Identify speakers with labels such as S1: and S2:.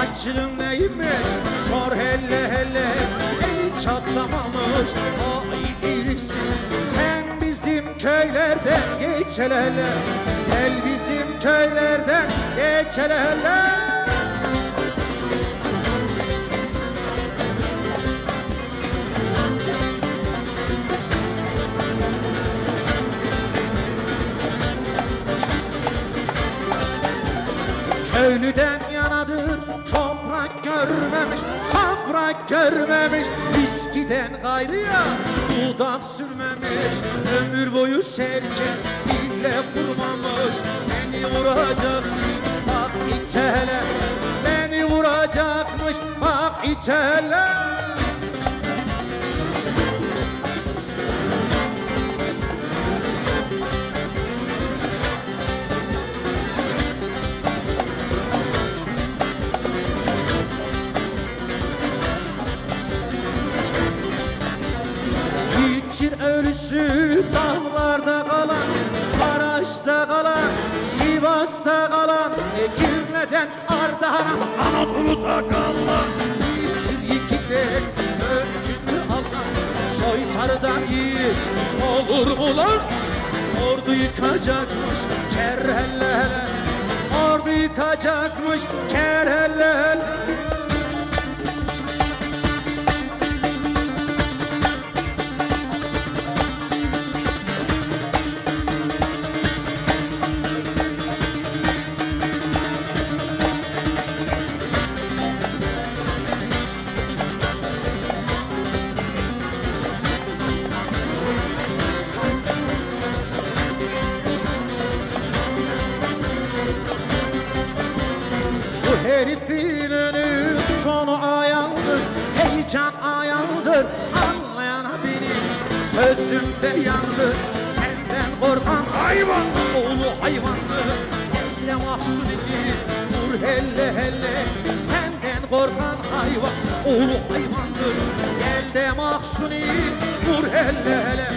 S1: Acılın neymiş? Sor hele hele Eli çatlamamış ay birisi. Sen bizim köylerden geç hele hele Gel bizim köylerden geç hele hele Köylüden yanadır toprak görmemiş Toprak görmemiş. Viskiden gayrıya Dudak sürmemiş ömür boyu serçe Bile kurmamış beni vuracakmış Bak itele beni vuracakmış Bak itele Yiğitçin ölüsü dağlarda kalan Maraş'ta kalan Sivas'ta kalan e, Cümleden Ardahan'a Anadolu'da kalan. Yiğitçin yiğitlikten ölçünü alan Soytarıdan yiğit olur mu lan? Ordu yıkacakmış kerhellele Ordu yıkacakmış kerhellele. Bu herifin önü sonu ayandır Heyecan ayandır. Anlayana benim sözümde yandır. Senden korkan hayvan Oğlu hayvandır. Elle mahzun edin Vur helle helle Senden korkan hayvan Oğlu hayvandır. Gel de mahzuni Vur helle hele Gel de mahzuni Vur helle hele